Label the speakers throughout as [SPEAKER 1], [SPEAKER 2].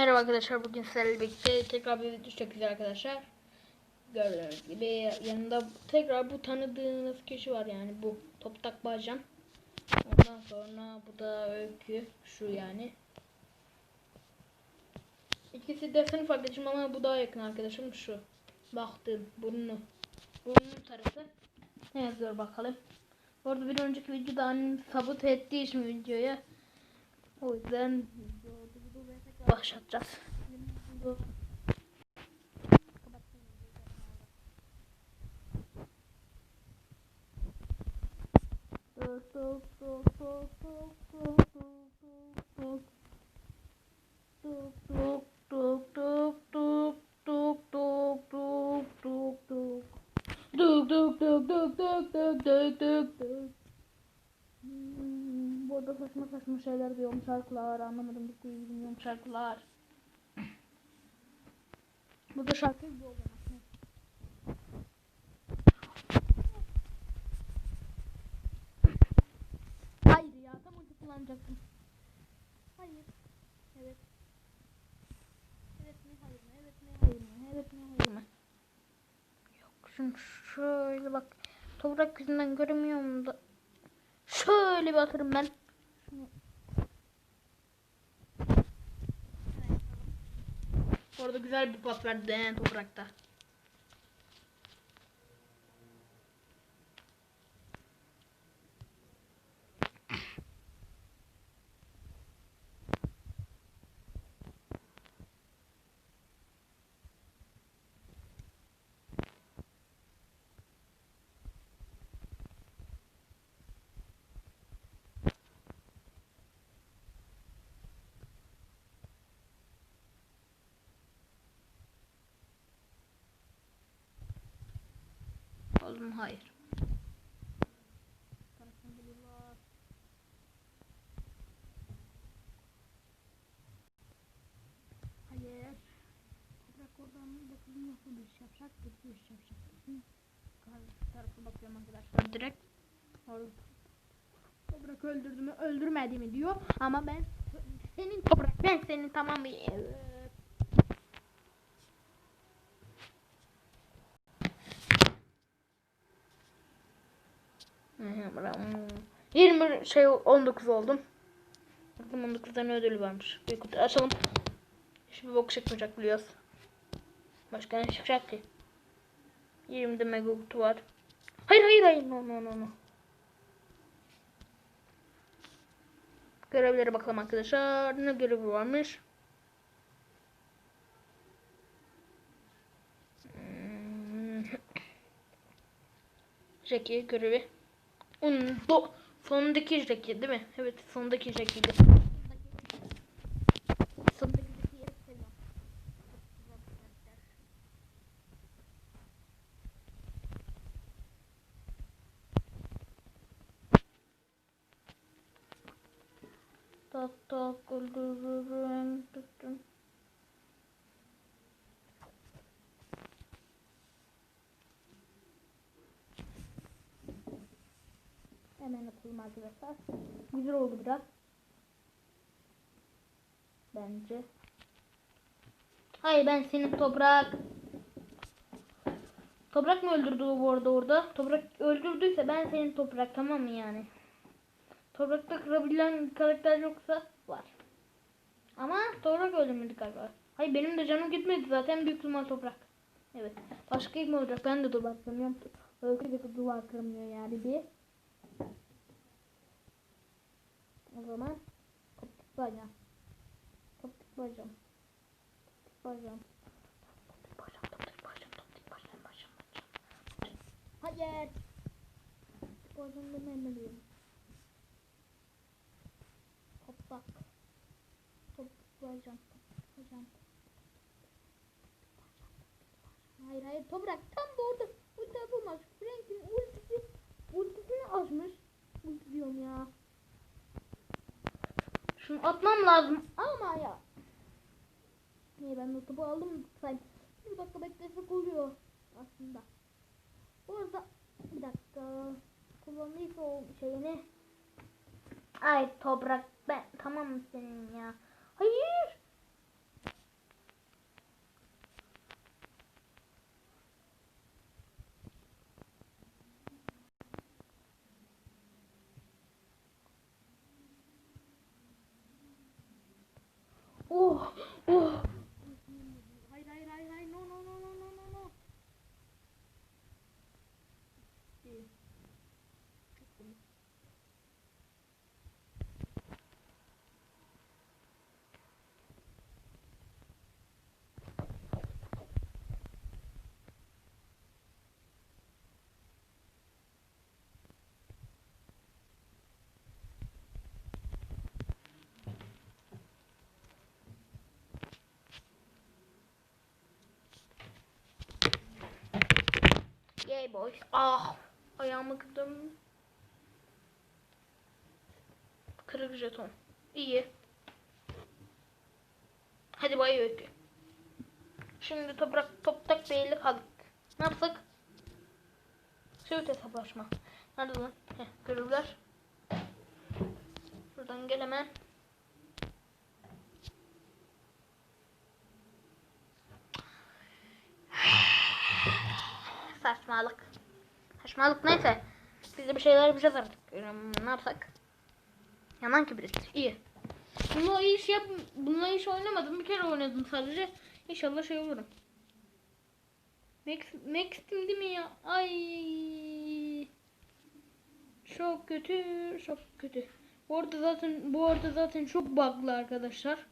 [SPEAKER 1] Merhaba arkadaşlar bugün sizlerle birlikte tekrar bir video çekeceğiz arkadaşlar. Gördüğünüz gibi yanında tekrar bu tanıdığınız kişi var yani bu Toptak Bacan. Ondan sonra bu da Öykü şu yani. İkisi de sınıf arkadaşım ama bu daha yakın arkadaşım şu. Baktım burnu. Burnun tarafı. Ne yazıyor bakalım. Orada bir önceki videoda annem sabut ettiği için videoya. O yüzden başlatacağız. Hmm, Burada saçma saçma şeyler diyorum şarkılar anlamadım bir şey bilmiyorum şarkılar. Burada şarkı gibi oluyor. Hayır ya tam ulti kullanacaktım. Hayır. Evet. Evet mi hayır mı? Evet mi hayır mı? Evet mi hayır mı? Yok şimdi şöyle bak. Toprak yüzünden göremiyorum da. Şöyle bir atarım ben. Şunu. Orada güzel bir pas verdi toprakta. Oğlum hayır. Hayır. Toprak oradan bakalım nasıl bir iş yapacak. Bir iş yapacak. Karşı tarafa bakıyorum arkadaşlar direkt. Orada. Toprak öldürdü mü öldürmedi mi diyor. Ama ben senin toprak ben senin tamam mı? Evet. Hı hı, bravo. 20 şey 19 oldum. Bakalım 19'dan ödül varmış. Bir kutu açalım. Hiçbir bok çıkmayacak biliyoruz. Başka ne çıkacak ki? 20'de mega kutu var. Hayır hayır hayır. No no no no. Görevlere bakalım arkadaşlar. Ne görevi varmış? Hmm. Jackie görevi. Onun do sondaki Jackie değil mi? Evet sondaki Jackie'di. Tak tak öldürürüm. Tuttum. Hemen atalım arkadaşlar. Güzel oldu biraz. Bence. Hayır ben senin toprak. Toprak mı öldürdü bu arada orada? Toprak öldürdüyse ben senin toprak tamam mı yani? Toprakta kırabilen karakter yoksa var. Ama toprak öldürmedi galiba. Hayır benim de canım gitmedi zaten büyük ihtimal toprak. Evet. Başka kim olacak? Ben de duvar kıramıyorum. Öyle de duvar kıramıyor yani bir. O zaman topuk bacağım. Topuk bacağım. Topuk bacağım. Topuk bacağım, topuk bacağım, topuk bacağım, bacağım, bacağım. Hayır. Topuk bacağım dememeliyim. Toprak. Topuk bacağım, topuk bacağım. Hayır hayır toprak tam da orada ulti atılmaz. Frank'in Atmam lazım ama ya. Niye ben de topu aldım say. Bir dakika beklesek oluyor aslında. Bu arada bir dakika kullandıysa o şeyini. Ay toprak ben tamam senin ya? Hayır. Oh. Oh. Hayır hayır hayır hayır. No no no no no no no. İyi. Çok komik. Yay boys. Ah. Ayağımı kırdım. Kırık jeton. İyi. Hadi bay öykü. Şimdi toprak toprak belli kaldık. Ne yapsak? Söğüt hesaplaşma. Nerede lan? Heh, görürler. Buradan gel hemen. Saçmalık. Saçmalık neyse. Biz de bir şeyler yapacağız artık. Yani Ne yapsak? Yanan kibrit. İyi. Bununla iş yap, bununla iş oynamadım. Bir kere oynadım sadece. İnşallah şey olurum. Max, Max'tim değil mi ya? Ay. Çok kötü, çok kötü. Bu arada zaten bu arada zaten çok bug'lı arkadaşlar.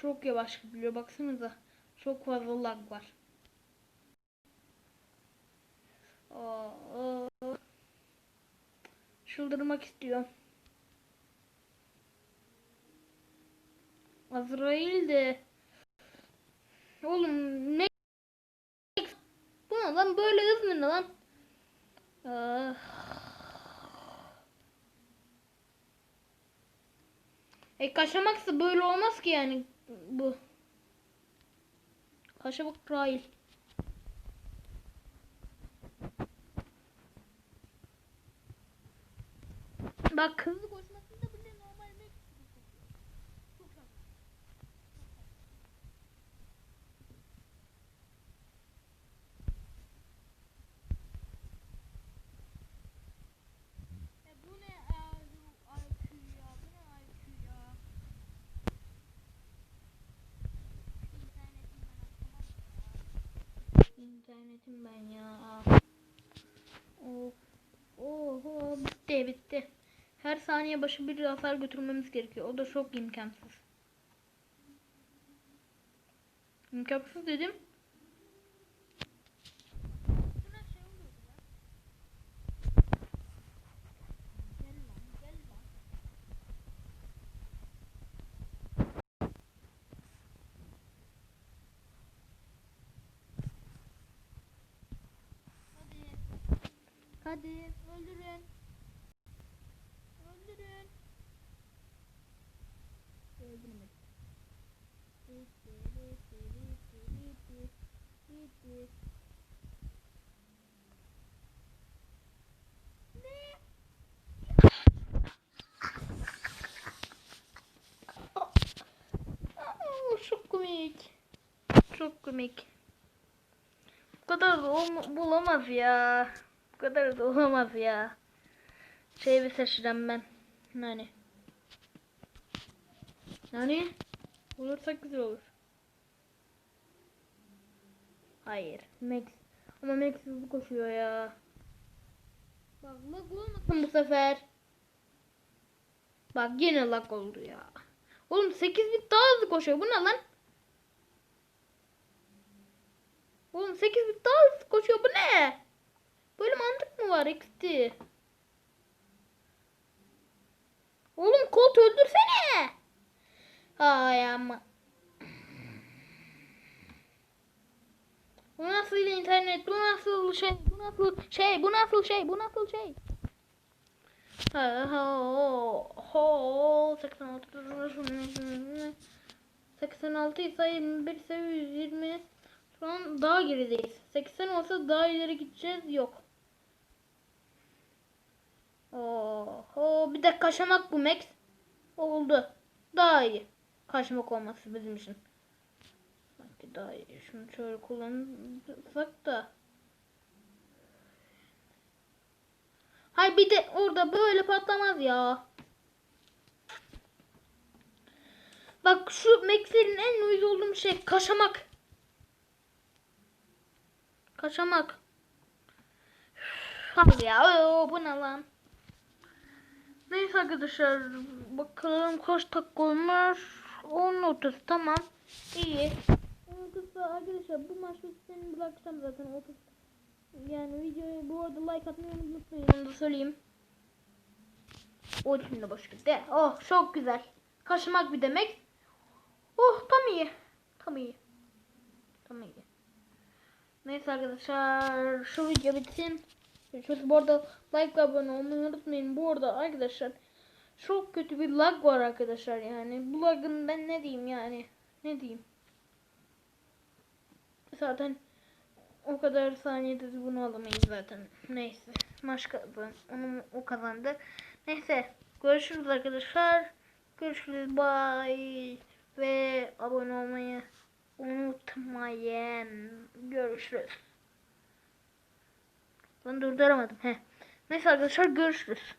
[SPEAKER 1] Çok yavaş gidiyor baksanıza. Çok fazla lag var. Çıldırmak istiyorum. Azrail de Oğlum ne Bu ne lan böyle hız ne lan? Ah. E kaşamaksa böyle olmaz ki yani bu. Kaşamak Rail. Bak hızlı koşmasında bile normal bir Çok. E bu ne IQ ya? Bu ne IQ ya? İnternetim ben ya. Of. Oho bitti bitti. Her saniye başı bir hasar götürmemiz gerekiyor. O da çok imkansız. İmkansız dedim. Hadi. Öldürün. Öldürmedim. Bitti, bitti, bitti, bitti, bitti. Ne? Çok komik. Bu kadar da bulamaz ya. Bu kadar da olamaz ya. Şey bir seçeceğim ben. Nani? Nani? Olursa güzel olur. Hayır. Max. Ama Max hızlı koşuyor ya. Bak lag olmasın bu sefer. Bak yine lag oldu ya. Oğlum 8 bit daha hızlı koşuyor. Bu ne lan? Oğlum 8 bit daha hızlı koşuyor. Bu ne? Böyle mantık mı var XT? Oğlum Colt öldürsene. Ay ama. Bu nasıl internet? Bu nasıl şey? Bu nasıl şey? Bu nasıl şey? Bu nasıl şey? Ha ho ho 86 86 ise 21 ise 120 şu an daha gerideyiz. 80 olsa daha ileri gideceğiz. Yok. Oho bir de kaşamak bu Max. Oldu. Daha iyi. Kaşamak olması bizim için. Sanki daha iyi. Şunu şöyle kullansak da. Hay bir de orada böyle patlamaz ya. Bak şu Max'lerin en uyuz olduğum şey kaşamak. Kaşamak. Hadi ya oo, bu ne lan? Neyse arkadaşlar bakalım kaç dakika olmuş. 10.30 tamam. İyi. 10.30 arkadaşlar bu maç bitsin bırakacağım zaten 30. Yani videoyu bu arada like atmayı unutmayın onu da söyleyeyim. O şimdi boş gitti. Oh çok güzel. Kaşımak bir demek. Oh tam iyi. Tam iyi. Tam iyi. Neyse arkadaşlar şu video bitsin. Şu bu arada like ve abone olmayı unutmayın. Bu arada arkadaşlar çok kötü bir lag var arkadaşlar yani. Bu lagın ben ne diyeyim yani. Ne diyeyim. Zaten o kadar saniyede bunu alamayız zaten. Neyse. Maç kazan. Onu o kazandı. Neyse. Görüşürüz arkadaşlar. Görüşürüz. Bye. Ve abone olmayı unutmayın. Görüşürüz. Ben durduramadım. He. Neyse arkadaşlar görüşürüz.